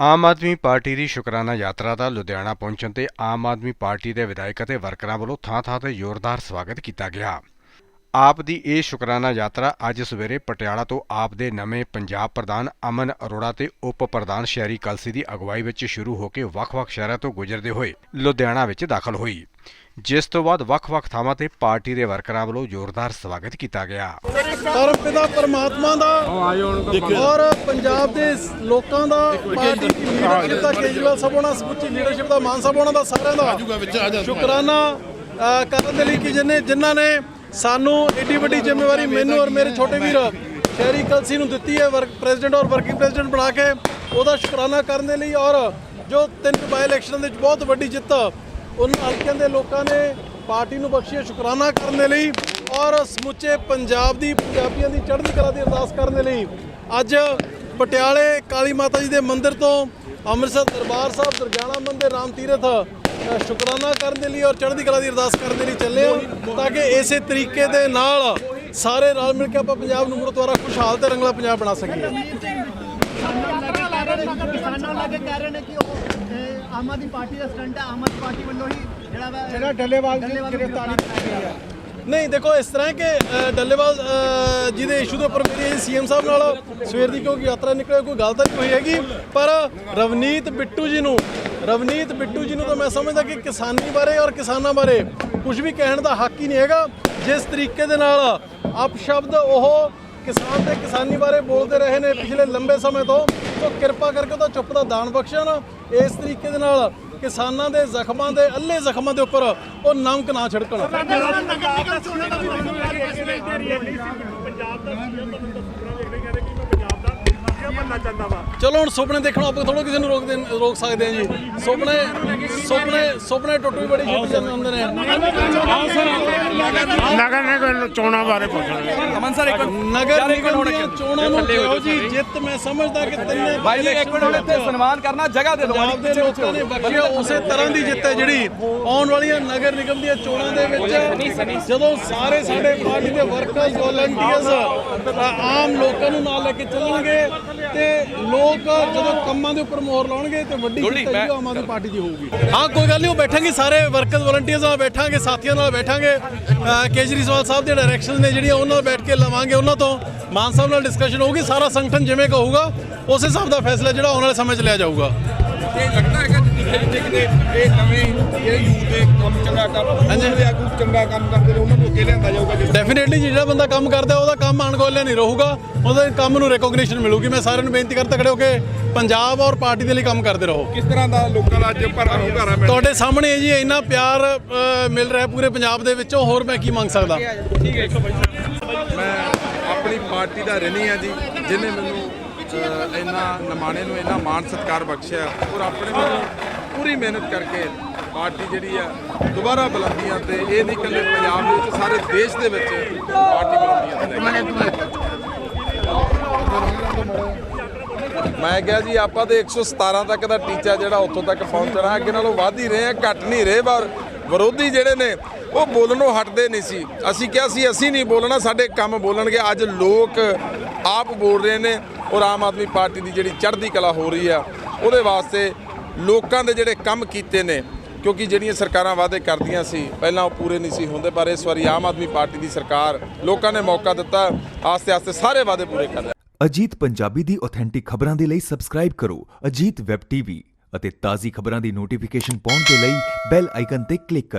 Aam Aadmi party ਦੀ ਸ਼ੁਕਰਾਨਾ ਯਾਤਰਾ ਦਾ ਲੁਧਿਆਣਾ ਪਹੁੰਚਣ ਤੇ ਆਮ ਆਦਮੀ ਪਾਰਟੀ ਦੇ ਵਿਧਾਇਕ ਅਤੇ ਵਰਕਰਾਂ ਵੱਲੋਂ ਥਾਂ-ਥਾਂ ਤੇ ਜ਼ੋਰਦਾਰ ਸਵਾਗਤ ਕੀਤਾ ਗਿਆ। ਆਪ ਦੀ ਇਹ ਸ਼ੁਕਰਾਨਾ ਯਾਤਰਾ ਅੱਜ ਸਵੇਰੇ ਪਟਿਆਲਾ ਤੋਂ ਆਪ ਦੇ ਨਵੇਂ ਪੰਜਾਬ ਪ੍ਰਧਾਨ ਅਮਨ ਅਰੋੜਾ ਤੇ ਉਪ ਪ੍ਰਧਾਨ ਸ਼ਹਿਰੀ ਕਲਸੀ ਦੀ ਅਗਵਾਈ ਵਿੱਚ ਸ਼ੁਰੂ ਹੋ ਕੇ ਵੱਖ-ਵੱਖ ਸ਼ਹਿਰਾਂ ਤੋਂ ਗੁਜ਼ਰਦੇ ਹੋਏ ਲੁਧਿਆਣਾ ਵਿੱਚ ਦਾਖਲ ਹੋਈ। ਜਿਸ ਤੋਂ ਬਾਅਦ ਵੱਖ-ਵੱਖ ਥਾਵਾਂ ਤੇ ਪਾਰਟੀ ਦੇ ਵਰਕਰਾਂ ਵੱਲੋਂ ਜ਼ੋਰਦਾਰ ਸਵਾਗਤ ਕੀਤਾ ਗਿਆ। ਪਿਤਾ ਪਰਮਾਤਮਾ ਦਾ ਔਰ ਪੰਜਾਬ ਦੇ ਲੋਕਾਂ ਦਾ ਪਾਰਟੀ ਦੀ ਲੀਡਰਸ਼ਿਪ ਦਾ ਕੇਜਰੀਵਾਲ ਸਾਹਿਬ ਸਮੁੱਚੀ ਲੀਡਰਸ਼ਿਪ ਦਾ ਮਾਨ ਸਾਹਿਬ ਦਾ ਸਾਰਿਆਂ ਦਾ ਸ਼ੁਕਰਾਨਾ ਕਰਨ ਦੇ ਲਈ ਕਿ ਜਿਨੇ ਜਿਨ੍ਹਾਂ ਨੇ ਸਾਨੂੰ ਏਡੀ ਵੱਡੀ ਜ਼ਿੰਮੇਵਾਰੀ ਮੈਨੂੰ ਔਰ ਮੇਰੇ ਛੋਟੇ ਵੀਰ ਸ਼ਹਿਰੀ ਕਲਸੀ ਨੂੰ ਦਿੱਤੀ ਹੈ ਵਰਕ ਪ੍ਰੈਜ਼ੀਡੈਂਟ ਔਰ ਵਰਕਿੰਗ ਪ੍ਰੈਜ਼ੀਡੈਂਟ ਬਣਾ ਕੇ। ਉਹਦਾ ਸ਼ੁਕਰਾਨਾ ਕਰਨ ਦੇ ਲਈ ਔਰ ਜੋ ਤਿੰਨ ਬਾਈ ਇਲੈਕਸ਼ਨ ਦੇ ਵਿੱਚ ਬਹੁਤ ਵੱਡੀ ਜਿੱਤ ਉਹਨਾਂ ਹਲਕਿਆਂ ਦੇ ਲੋਕਾਂ ਨੇ ਪਾਰਟੀ ਨੂੰ ਬਖਸ਼ੀ ਸ਼ੁਕਰਾਨਾ ਕਰਨ ਦੇ ਲਈ ਔਰ ਸਮੁੱਚੇ ਪੰਜਾਬ ਦੀ ਪੰਜਾਬੀਆਂ ਦੀ ਚੜ੍ਹਦੀ ਕਲਾ ਦੀ ਅਰਦਾਸ ਕਰਨ ਦੇ ਲਈ ਅੱਜ ਪਟਿਆਲੇ ਕਾਲੀ ਮਾਤਾ ਜੀ ਦੇ ਮੰਦਿਰ ਤੋਂ ਅੰਮ੍ਰਿਤਸਰ ਦਰਬਾਰ ਸਾਹਿਬ ਦੁਰਗਿਆਣਾ ਮੰਦਿਰ, ਰਾਮ ਤੀਰਥ ਸ਼ੁਕਰਾਨਾ ਕਰਨ ਦੇ ਲਈ ਔਰ ਚੜ੍ਹਦੀ ਕਲਾ ਦੀ ਅਰਦਾਸ ਕਰਨ ਦੇ ਲਈ ਚੱਲੇ ਹਾਂ ਤਾਂ ਕਿ ਇਸੇ ਤਰੀਕੇ ਦੇ ਨਾਲ ਸਾਰੇ ਰਲ ਮਿਲ ਕੇ ਆਪਾਂ ਪੰਜਾਬ ਨੂੰ ਮੁੜ ਦੁਆਰਾ ਖੁਸ਼ਹਾਲ ਤੇ ਰੰਗਲਾ ਪੰਜਾਬ ਬਣਾ ਸਕੀਏ। ਕਿਸਾਨਾਂ ਲੱਗੇ ਕਹਿ ਰਹੇ ਨੇ ਕਿ ਉਹ ਇਹ, ਆਮ ਆਦਮੀ ਪਾਰਟੀ ਦਾ ਸਟੰਟ ਹੈ ਆਮ ਆਦਮੀ ਪਾਰਟੀ ਵੱਲੋਂ ਹੀ ਜਿਹੜਾ ਵਾ ਜਿਹੜਾ ਡੱਲੇਵਾਲ ਦੀ ਗ੍ਰਿਫਤਾਰੀ ਕੀਤੀ ਗਈ ਹੈ। ਨਹੀਂ, ਦੇਖੋ, ਇਸ ਤਰ੍ਹਾਂ ਕਿ ਡੱਲੇਵਾਲ ਜੀ ਦੇ ਇਸ਼ੂ ਦੇ ਉੱਪਰ ਮੇਰੀ ਸੀਐਮ ਸਾਹਿਬ ਨਾਲ ਸਵੇਰ ਦੀ ਕਿਉਂਕਿ ਯਾਤਰਾ ਨਿਕਲੇ, ਕੋਈ ਗੱਲ ਤਾਂ ਨਹੀਂ ਹੋਈ ਹੈਗੀ। ਪਰ ਰਵਨੀਤ ਬਿੱਟੂ ਜੀ ਨੂੰ, ਰਵਨੀਤ ਬਿੱਟੂ ਜੀ ਨੂੰ ਤਾਂ ਮੈਂ ਸਮਝਦਾ ਕਿ ਕਿਸਾਨੀ ਬਾਰੇ ਔਰ ਕਿਸਾਨਾਂ ਬਾਰੇ ਕੁਝ ਵੀ ਕਹਿਣ ਦਾ ਹੱਕ ਹੀ ਨਹੀਂ ਹੈਗਾ। ਜਿਸ ਤਰੀਕੇ ਦੇ ਨਾਲ ਅਪਸ਼ਬਦ ਉਹ ਕਿਸਾਨ ਤੇ ਕਿਸਾਨੀ ਬਾਰੇ ਬੋਲਦੇ ਰਹੇ ਨੇ ਪਿਛਲੇ ਲੰਬੇ ਸਮੇਂ ਤੋਂ ਸੋ ਕਿਰਪਾ ਕਰਕੇ ਉਹਦਾ ਚੁੱਪ ਦਾ ਦਾਨ ਬਖਸ਼ਣ ਇਸ ਤਰੀਕੇ ਦੇ ਨਾਲ ਕਿਸਾਨਾਂ ਦੇ ਜ਼ਖਮਾਂ ਦੇ ਅੱਲੇ ਜ਼ਖਮਾਂ ਦੇ ਉੱਪਰ ਉਹ ਨਮਕ ਨਾ ਛਿੜਕਣ ਚਲੋ ਹੁਣ ਸੁਪਨੇ ਦੇਖਣੋਂ ਆਪਾਂ ਥੋੜਾ ਕਿਸੇ ਨੂੰ ਰੋਕ ਦੇ ਰੋਕ ਸਕਦੇ ਹਾਂ ਜੀ। ਸੁਪਨੇ ਸੁਪਨੇ ਸੁਪਨੇ ਟੁੱਟ ਵੀ ਬੜੀ ਛੇਤੀ ਜਾਂਦੇ ਹੁੰਦੇ ਨੇ। ਨਗਰ ਨਿਗਮ ਚੋਣਾਂ ਬਾਰੇ ਪੁੱਛਣਾ ਅਮਨ ਸਰ ਇੱਕ ਨਗਰ ਨਿਗਮ ਦੀਆਂ ਚੋਣਾਂ ਨੂੰ ਕਿਹੋ ਜੀ ਜਿੱਤ ਮੈਂ ਸਮਝਦਾ ਕਿ ਤਿੰਨੇ ਭਾਈ ਜੀ ਇੱਕ ਮਿੰਟ ਹੁਣ ਇੱਥੇ ਸਨਮਾਨ ਕਰਨਾ ਜਗ੍ਹਾ ਦੇ ਦਿਓ ਦੇ ਲੋਕਾਂ ਨੇ ਬਖਸ਼ਿਆ ਉਸੇ ਤਰ੍ਹਾਂ ਦੀ ਜਿੱਤ ਹੈ ਜਿਹੜੀ ਆਉਣ ਵਾਲੀਆਂ ਨਗਰ ਨਿਗਮ ਦੀਆਂ ਚੋਣਾਂ ਦੇ ਵਿੱਚ। ਜਦੋਂ ਸਾਰੇ ਸਾਡੇ ਪਾਰਟੀ ਦੇ ਵਰਕਰਸ ਵੋਲੰਟੀਅਰਸ ਆਮ ਲੋਕਾਂ ਨੂੰ ਨਾਲ ਲੈ ਕੇ ਚੱਲਣਗੇ ਤੇ ਲੋਕ ਜਦੋਂ ਕੰਮਾਂ ਦੇ ਉੱਪਰ ਮੋਹਰ ਲਾਉਣਗੇ ਤੇ ਵੱਡੀ ਜਿੱਤ ਹੈ ਆਮ ਆਦਮੀ ਪਾਰਟੀ ਦੀ ਹੋਊਗੀ। ਹਾਂ ਕੋਈ ਗੱਲ ਨਹੀਂ ਉਹ ਬੈਠਾਂਗੇ ਸਾਰੇ ਵਰਕਰਸ ਵੋਲੰਟੀਅਰਸ ਨਾਲ ਬੈਠਾਂਗੇ ਸਾਥੀਆਂ ਨਾਲ ਬੈਠਾਂਗੇ। ਕੇਜਰੀਵਾਲ ਸਾਹਿਬ ਦੇ ਡਾਇਰੈਕਸ਼ਨ ਨੇ ਜਿਹੜੀਆਂ ਉਹਨਾਂ ਨਾਲ ਬੈਠ ਕੇ ਲਵਾਂਗੇ ਉਹਨਾਂ ਤੋਂ ਮਾਨ ਸਾਹਿਬ ਨਾਲ ਡਿਸਕਸ਼ਨ ਹੋਊਗੀ ਸਾਰਾ ਸੰਗਠਨ ਜਿਵੇਂ ਕਹੂਗਾ ਉਸ ਹਿਸਾਬ ਦਾ ਫੈਸਲਾ ਜਿਹੜਾ ਆਉਣ ਵਾਲੇ ਸਮੇਂ 'ਚ ਲਿਆ ਜਾਊਗਾ। ਇਹ ਲੱਗਦਾ ਹੈਗਾ ਜਿੱਥੇ ਇਹ ਨਵੇਂ ਜਿਹੜੇ ਯੂਥ ਦੇ ਕੰਮ ਚੰਗਾ ਕੰਮ ਹਾਂਜੀ। ਜਿਹੜੇ ਆਗੂ ਚੰਗਾ ਕੰਮ ਕਰਦੇ ਨੇ ਉਹਨਾਂ ਨੂੰ ਅੱਗੇ ਲਿਆਂਦਾ ਜਾਊਗਾ ਜਿਸ ਡੈਫੀਨੇਟਲੀ ਜਿਹੜਾ ਬੰਦਾ ਕੰਮ ਕਰਦਾ ਉਹਦਾ ਕੰਮ ਅਣਗੌਲਿਆ ਨਹੀਂ ਰਹੂਗਾ। ਉਹਦੇ ਕੰਮ ਨੂੰ ਰੈਕੋਗਨੀਸ਼ਨ ਮਿਲੂਗੀ। ਮੈਂ ਸਾਰਿਆਂ ਨੂੰ ਬੇਨਤੀ ਕਰਦਾ ਖੜੇ ਹੋ ਕੇ ਪੰਜਾਬ ਔਰ ਪਾਰਟੀ ਦੇ ਲਈ ਕੰਮ ਕਰਦੇ ਰਹੋ। ਕਿਸ ਤਰ੍ਹਾਂ ਦਾ ਲੋਕਾਂ ਦਾ ਅੱਜ ਭਰਵਾਂ ਹੁੰਗਾਰਾ ਮਿਲ ਤੁਹਾਡੇ ਸਾਹਮਣੇ ਹੈ ਜੀ ਇੰਨਾ ਪਿਆਰ ਅ, ਮਿਲ ਰਿਹਾ ਪੂਰੇ ਪੰਜਾਬ ਦੇ ਵਿੱਚੋਂ। ਹੋਰ ਮੈਂ ਕੀ ਮੰਗ ਸਕਦਾ? ਮੈਂ ਆਪਣੀ ਪਾਰਟੀ ਦਾ ਰਣੀ ਆ ਜੀ ਜਿਨੇ ਮੈਨੂੰ ਅਹ, ਇੰਨਾ ਨਮਾਣੇ ਨੂੰ ਇੰਨਾ ਮਾਣ ਸਤਿਕਾਰ ਬਖਸ਼ਿਆ ਔਰ ਆਪਣੇ ਵੱਲੋਂ ਪੂਰੀ ਮਿਹਨਤ ਕਰਕੇ ਪਾਰਟੀ ਜਿਹੜੀ ਆ ਦੁਬਾਰਾ ਬੁਲੰਦੀਆਂ ਤੇ ਇਹ ਨਹੀਂ ਇਕੱਲੇ ਪੰਜਾਬ ਦੇ ਵਿੱਚ, ਸਾਰੇ ਦੇਸ਼ ਦੇ ਵਿੱਚ ਪਾਰਟੀ ਬੁਲੰਦੀਆਂ ਮੈਂ ਕਿਹਾ ਜੀ, ਆਪਾਂ ਦੇ 117 ਤੱਕ ਦਾ ਟੀਚਾ ਜਿਹੜਾ ਉੱਥੋਂ ਤੱਕ ਪਹੁੰਚਣਾ ਅੱਗੇ ਨਾਲੋਂ ਵੱਧ ਹੀ ਰਹੇ ਆ, ਘੱਟ ਨਹੀਂ ਰਹੇ, ਪਰ ਵਿਰੋਧੀ ਜਿਹੜੇ ਨੇ, ਉਹ ਬੋਲਣੋਂ ਹਟਦੇ ਨਹੀਂ ਸੀ। ਅਸੀਂ ਕਿਹਾ ਸੀ, ਅਸੀਂ ਨਹੀਂ ਬੋਲਣਾ, ਸਾਡੇ ਕੰਮ ਬੋਲਣਗੇ। ਅੱਜ ਲੋਕ ਆਪ ਬੋਲ ਰਹੇ ਨੇ ਔਰ ਆਮ ਆਦਮੀ ਪਾਰਟੀ ਦੀ ਜਿਹੜੀ ਚੜ੍ਹਦੀ ਕਲਾ ਹੋ ਰਹੀ ਆ, ਉਹਦੇ ਵਾਸਤੇ ਲੋਕਾਂ ਦੇ ਜਿਹੜੇ ਕੰਮ ਕੀਤੇ ਨੇ, ਕਿਉਂਕਿ ਜਿਹੜੀਆਂ ਸਰਕਾਰਾਂ ਵਾਅਦੇ ਕਰਦੀਆਂ ਸੀ, ਪਹਿਲਾਂ ਉਹ ਪੂਰੇ ਨਹੀਂ ਸੀ ਹੁੰਦੇ, ਪਰ ਇਸ ਵਾਰੀ ਆਮ ਆਦਮੀ ਪਾਰਟੀ ਦੀ ਸਰਕਾਰ ਲੋਕਾਂ ਨੇ ਮੌਕਾ ਦਿੱਤਾ, ਆਸਤੇ ਆਸਤੇ ਸਾਰੇ ਵਾਅਦੇ ਪੂਰੇ ਕਰ ਰਹੇ ਅਜੀਤ ਪੰਜਾਬੀ ਦੀ ਆਥੈਂਟਿਕ ਖਬਰਾਂ ਦੇ ਲਈ ਸਬਸਕ੍ਰਾਈਬ ਕਰੋ, ਅਜੀਤ ਵੈਬ ਟੀਵੀ ਅਤੇ ਤਾਜ਼ੀ ਖਬਰਾਂ ਦੀ ਨੋਟੀਫਿਕੇਸ਼ਨ ਪਾਉਣ ਦੇ ਲਈ ਬੈਲ ਆਈਕਨ ਤੇ ਕਲਿੱਕ ਕਰੋ।